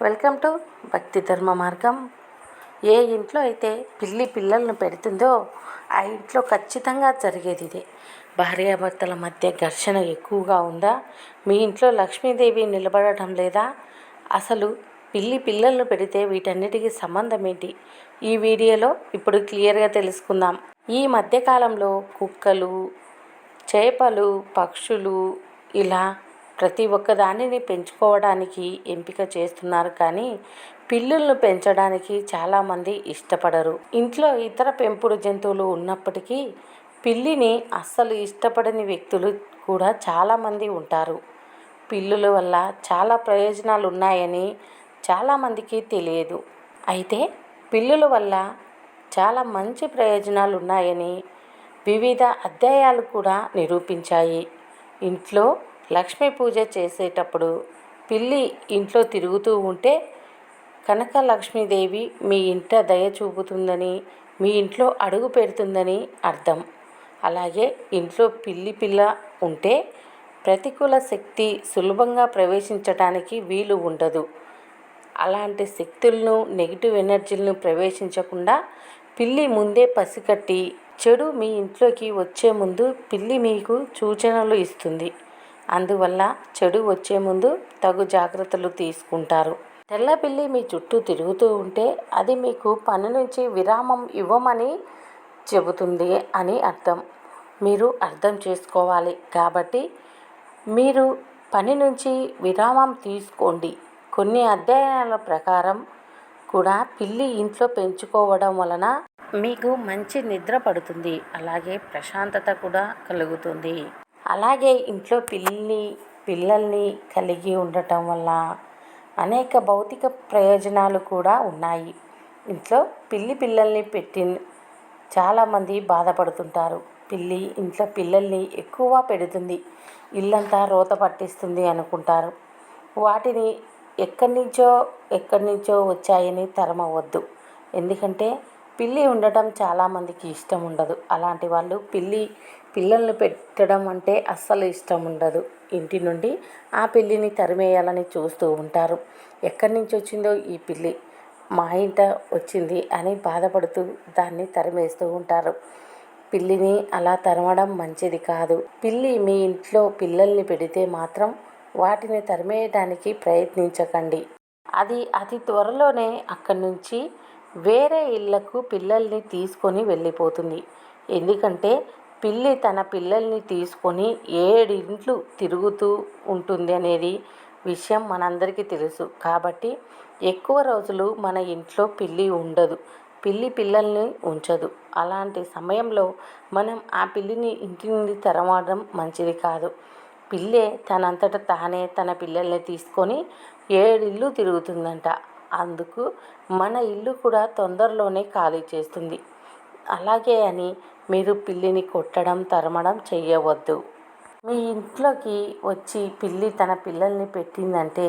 Welcome to భక్తి ధర్మ మార్గం. ఏ ఇంట్లో అయితే పిల్లి పిల్లలను పెడుతుందో ఆ ఇంట్లో ఖచ్చితంగా జరిగేది ఇదే. భార్యాభర్తల మధ్య ఘర్షణ ఎక్కువగా ఉందా? మీ ఇంట్లో లక్ష్మీదేవి నిలబడటం లేదా? అసలు పిల్లి పిల్లలను పెడితే వీటన్నిటికీ సంబంధం ఏంటి? ఈ వీడియోలో ఇప్పుడు క్లియర్గా తెలుసుకుందాం. ఈ మధ్యకాలంలో కుక్కలు చేపలు పక్షులు ఇలా ప్రతి ఒక్క దానిని పెంచుకోవడానికి ఎంపిక చేస్తున్నారు కానీ పిల్లులను పెంచడానికి చాలామంది ఇష్టపడరు. ఇంట్లో ఇతర పెంపుడు జంతువులు ఉన్నప్పటికీ పిల్లిని అస్సలు ఇష్టపడని వ్యక్తులు కూడా చాలామంది ఉంటారు. పిల్లుల వల్ల చాలా ప్రయోజనాలు ఉన్నాయని చాలామందికి తెలియదు. అయితే పిల్లుల వల్ల చాలా మంచి ప్రయోజనాలు ఉన్నాయని వివిధ అధ్యాయాలు కూడా నిరూపించాయి. ఇంట్లో లక్ష్మీ పూజ చేసేటప్పుడు పిల్లి ఇంట్లో తిరుగుతూ ఉంటే కనక లక్ష్మీదేవి మీ ఇంట దయ చూపుతుందని మీ ఇంట్లో అడుగు పెడుతుందని అర్థం. అలాగే ఇంట్లో పిల్లి పిల్ల ఉంటే ప్రతికూల శక్తి సులభంగా ప్రవేశించడానికి వీలు ఉండదు. అలాంటి శక్తులను నెగిటివ్ ఎనర్జీలను ప్రవేశించకుండా పిల్లి ముందే పసికట్టి చెడు మీ ఇంట్లోకి వచ్చే ముందు పిల్లి మీకు సూచనలు ఇస్తుంది. అందువల్ల చెడు వచ్చే ముందు తగు జాగ్రత్తలు తీసుకుంటారు. తెల్ల పిల్లి మీ చుట్టూ తిరుగుతూ ఉంటే అది మీకు పని నుంచి విరామం ఇవ్వమని చెబుతుంది అని అర్థం. మీరు అర్థం చేసుకోవాలి కాబట్టి మీరు పని నుంచి విరామం తీసుకోండి. కొన్ని అధ్యయనాల ప్రకారం కూడా పిల్లి ఇంట్లో పెంచుకోవడం వలన మీకు మంచి నిద్ర పడుతుంది. అలాగే ప్రశాంతత కూడా కలుగుతుంది. అలాగే ఇంట్లో పిల్లి పిల్లల్ని కలిగి ఉండటం వల్ల అనేక భౌతిక ప్రయోజనాలు కూడా ఉన్నాయి. ఇంట్లో పిల్లి పిల్లల్ని పెట్టి చాలామంది బాధపడుతుంటారు. పిల్లి ఇంట్లో పిల్లల్ని ఎక్కువ పెడుతుంది. ఇల్లంతా రోత పట్టిస్తుంది అనుకుంటారు. వాటిని ఎక్కడి నుంచో ఎక్కడి నుంచో వచ్చాయని తరమవద్దు. ఎందుకంటే పిల్లి ఉండటం చాలామందికి ఇష్టం ఉండదు. అలాంటి వాళ్ళు పిల్లి పిల్లల్ని పెట్టడం అంటే అస్సలు ఇష్టం ఉండదు. ఇంటి నుండి ఆ పిల్లిని తరిమేయాలని చూస్తూ ఉంటారు. ఎక్కడి నుంచి వచ్చిందో ఈ పిల్లి మా ఇంట వచ్చింది అని బాధపడుతూ దాన్ని తరిమేస్తూ ఉంటారు. పిల్లిని అలా తరమడం మంచిది కాదు. పిల్లి మీ ఇంట్లో పిల్లల్ని పెడితే మాత్రం వాటిని తరిమేయడానికి ప్రయత్నించకండి. అది అతి త్వరలోనే అక్కడి నుంచి వేరే ఇళ్ళకు పిల్లల్ని తీసుకొని వెళ్ళిపోతుంది. ఎందుకంటే పిల్లి తన పిల్లల్ని తీసుకొని ఏడింట్లు తిరుగుతూ ఉంటుంది అనేది విషయం మనందరికీ తెలుసు. కాబట్టి ఎక్కువ రోజులు మన ఇంట్లో పిల్లి ఉండదు. పిల్లి పిల్లల్ని ఉంచదు. అలాంటి సమయంలో మనం ఆ పిల్లిని ఇంటి నుండి తరమడం మంచిది కాదు. పిల్లే తనంతట తానే తన పిల్లల్ని తీసుకొని ఏడిల్లు తిరుగుతుందంట. అందుకు మన ఇల్లు కూడా తొందరలోనే ఖాళీ చేస్తుంది. అలాగే అని మీరు పిల్లిని కొట్టడం తరమడం చేయవద్దు మీ ఇంట్లోకి వచ్చి పిల్లి తన పిల్లల్ని పెట్టిందంటే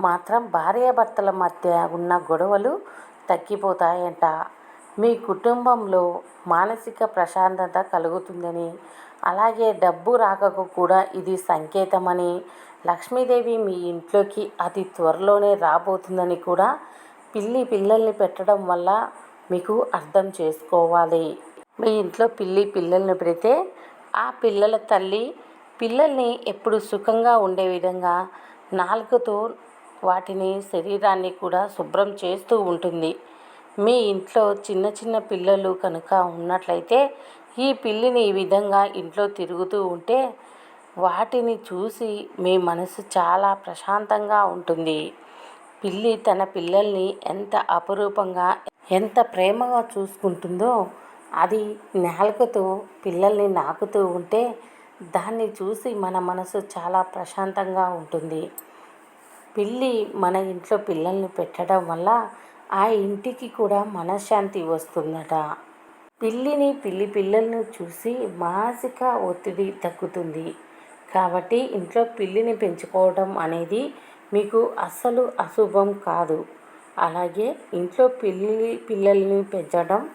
మాత్రం భార్యాభర్తల మధ్య ఉన్న గొడవలు తగ్గిపోతాయంట. మీ కుటుంబంలో మానసిక ప్రశాంతత కలుగుతుందని అలాగే డబ్బు రాకకు కూడా ఇది సంకేతమని లక్ష్మీదేవి మీ ఇంట్లోకి అతి త్వరలోనే రాబోతుందని కూడా పిల్లి పిల్లల్ని పెట్టడం వల్ల మీకు అర్థం చేసుకోవాలి. మీ ఇంట్లో పిల్లి పిల్లల్ని పెడితే ఆ పిల్లల తల్లి పిల్లల్ని ఎప్పుడు సుఖంగా ఉండే విధంగా నాలుకతో వాటిని శరీరాన్ని కూడా శుభ్రం చేస్తూ ఉంటుంది. మీ ఇంట్లో చిన్న చిన్న పిల్లలు కనుక ఉన్నట్లయితే ఈ పిల్లిని ఈ విధంగా ఇంట్లో తిరుగుతూ ఉంటే వాటిని చూసి మీ మనసు చాలా ప్రశాంతంగా ఉంటుంది. పిల్లి తన పిల్లల్ని ఎంత అపురూపంగా ఎంత ప్రేమగా చూసుకుంటుందో అది నాలుకతో పిల్లల్ని నాకుతూ ఉంటే దాన్ని చూసి మన మనసు చాలా ప్రశాంతంగా ఉంటుంది. పిల్లి మన ఇంట్లో పిల్లల్ని పెట్టడం వల్ల ఆ ఇంటికి కూడా మనశ్శాంతి వస్తుందట. పిల్లిని పిల్లి పిల్లలను చూసి మానసిక ఒత్తిడి తగ్గుతుంది. కాబట్టి ఇంట్లో పిల్లిని పెంచుకోవడం అనేది మీకు అస్సలు అశుభం కాదు. అలాగే ఇంట్లో పిల్లి పిల్లల్ని పెంచడం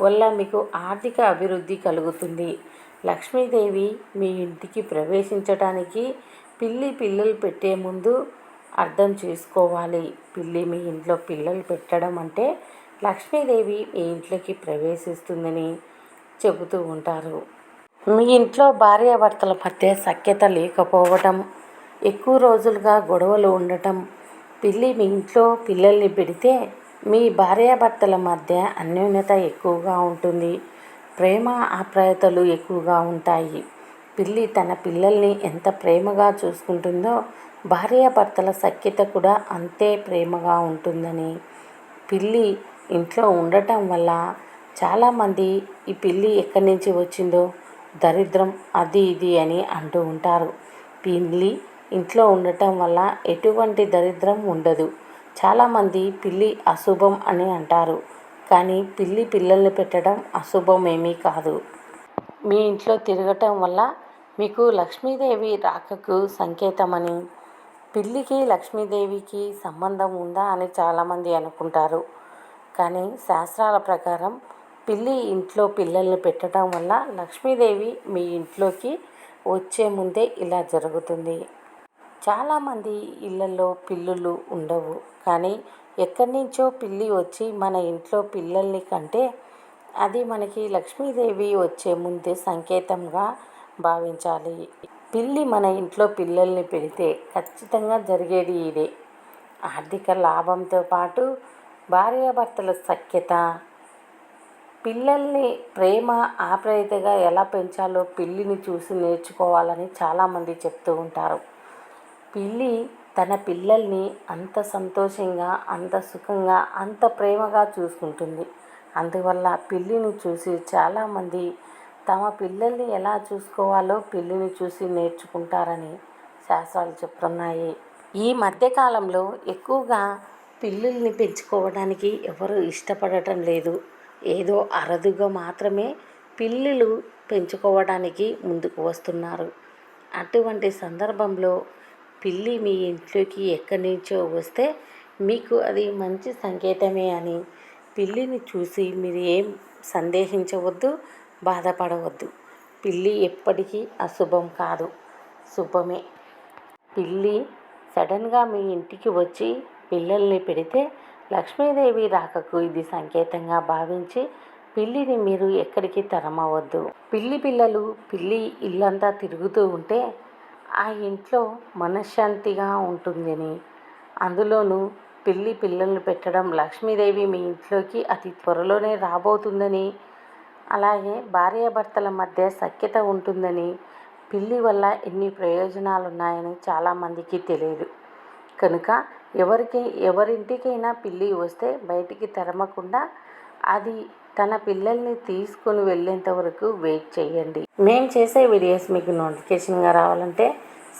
వల్ల మీకు ఆర్థిక అభివృద్ధి కలుగుతుంది. లక్ష్మీదేవి మీ ఇంటికి ప్రవేశించడానికి పిల్లి పిల్లలు పెట్టే ముందు అర్థం చేసుకోవాలి. పిల్లి మీ ఇంట్లో పిల్లలు పెట్టడం అంటే లక్ష్మీదేవి మీ ఇంట్లోకి ప్రవేశిస్తుందని చెబుతూ ఉంటారు. మీ ఇంట్లో భార్యాభర్తల మధ్య సఖ్యత లేకపోవటం ఎక్కువ రోజులుగా గొడవలు ఉండటం పిల్లి మీ ఇంట్లో పిల్లల్ని పెడితే మీ భార్యాభర్తల మధ్య అన్యోన్యత ఎక్కువగా ఉంటుంది. ప్రేమ ఆప్యాయతలు ఎక్కువగా ఉంటాయి. పిల్లి తన పిల్లల్ని ఎంత ప్రేమగా చూసుకుంటుందో భార్యాభర్తల సఖ్యత కూడా అంతే ప్రేమగా ఉంటుందని. పిల్లి ఇంట్లో ఉండటం వల్ల చాలామంది ఈ పిల్లి ఎక్కడి నుంచి వచ్చిందో దరిద్రం అది ఇది అని అంటూ ఉంటారు. పిల్లి ఇంట్లో ఉండటం వల్ల ఎటువంటి దరిద్రం ఉండదు. చాలామంది పిల్లి అశుభం అని అంటారు. కానీ పిల్లి పిల్లల్ని పెట్టడం అశుభం ఏమీ కాదు. మీ ఇంట్లో తిరగటం వల్ల మీకు లక్ష్మీదేవి రాకకు సంకేతమని పిల్లికి లక్ష్మీదేవికి సంబంధం ఉందా అని చాలామంది అనుకుంటారు. కానీ శాస్త్రాల ప్రకారం పిల్లి ఇంట్లో పిల్లల్ని పెట్టడం వల్ల లక్ష్మీదేవి మీ ఇంట్లోకి వచ్చే ముందే ఇలా జరుగుతుంది. చాలామంది ఇళ్ళల్లో పిల్లులు ఉండవు. కానీ ఎక్కడి నుంచో పిల్లి వచ్చి మన ఇంట్లో పిల్లల్ని కంటే అది మనకి లక్ష్మీదేవి వచ్చే ముందే సంకేతంగా భావించాలి. పిల్లి మన ఇంట్లో పిల్లల్ని పెడితే ఖచ్చితంగా జరిగేది ఇదే. ఆర్థిక లాభంతో పాటు భార్యాభర్తల సఖ్యత. పిల్లల్ని ప్రేమ ఆప్యాయతగా ఎలా పెంచాలో పిల్లిని చూసి నేర్చుకోవాలని చాలామంది చెప్తూ ఉంటారు. పిల్లి తన పిల్లల్ని అంత సంతోషంగా అంత సుఖంగా అంత ప్రేమగా చూసుకుంటుంది. అందువల్ల పిల్లిని చూసి చాలామంది తమ పిల్లల్ని ఎలా చూసుకోవాలో పిల్లిని చూసి నేర్చుకుంటారని శాస్త్రాలు చెప్తున్నాయి. ఈ మధ్యకాలంలో ఎక్కువగా పిల్లుల్ని పెంచుకోవడానికి ఎవరు ఇష్టపడటం లేదు. ఏదో అరుదుగా మాత్రమే పిల్లులు పెంచుకోవడానికి ముందుకు వస్తున్నారు. అటువంటి సందర్భంలో పిల్లి మీ ఇంట్లోకి ఎక్కడి నుంచో వస్తే మీకు అది మంచి సంకేతమే అని పిల్లిని చూసి మీరు ఏం సందేహించవద్దు. బాధపడవద్దు. పిల్లి ఎప్పటికీ అశుభం కాదు. శుభమే. పిల్లి సడన్గా మీ ఇంటికి వచ్చి పిల్లల్ని పెడితే లక్ష్మీదేవి రాకకు ఇది సంకేతంగా భావించి పిల్లిని మీరు ఎక్కడికి తరమవద్దు. పిల్లి పిల్లలు పిల్లి ఇల్లంతా తిరుగుతూ ఉంటే ఆ ఇంట్లో మనశ్శాంతిగా ఉంటుందని. అందులోనూ పిల్లి పిల్లల్ని పెట్టడం లక్ష్మీదేవి మీ ఇంట్లోకి అతి త్వరలోనే రాబోతుందని అలాగే భార్యాభర్తల మధ్య సఖ్యత ఉంటుందని పిల్లి వల్ల ఎన్ని ప్రయోజనాలు ఉన్నాయని చాలామందికి తెలియదు కనుక ఎవరికి ఎవరింటికైనా పిల్లి వస్తే బయటికి తరమకుండా అది తన పిల్లల్ని తీసుకొని వెళ్ళేంత వరకు వెయిట్ చేయండి. మేము చేసే వీడియోస్ మీకు నోటిఫికేషన్గా రావాలంటే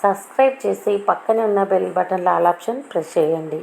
సబ్స్క్రైబ్ చేసి పక్కనే ఉన్న bell button all option press చేయండి.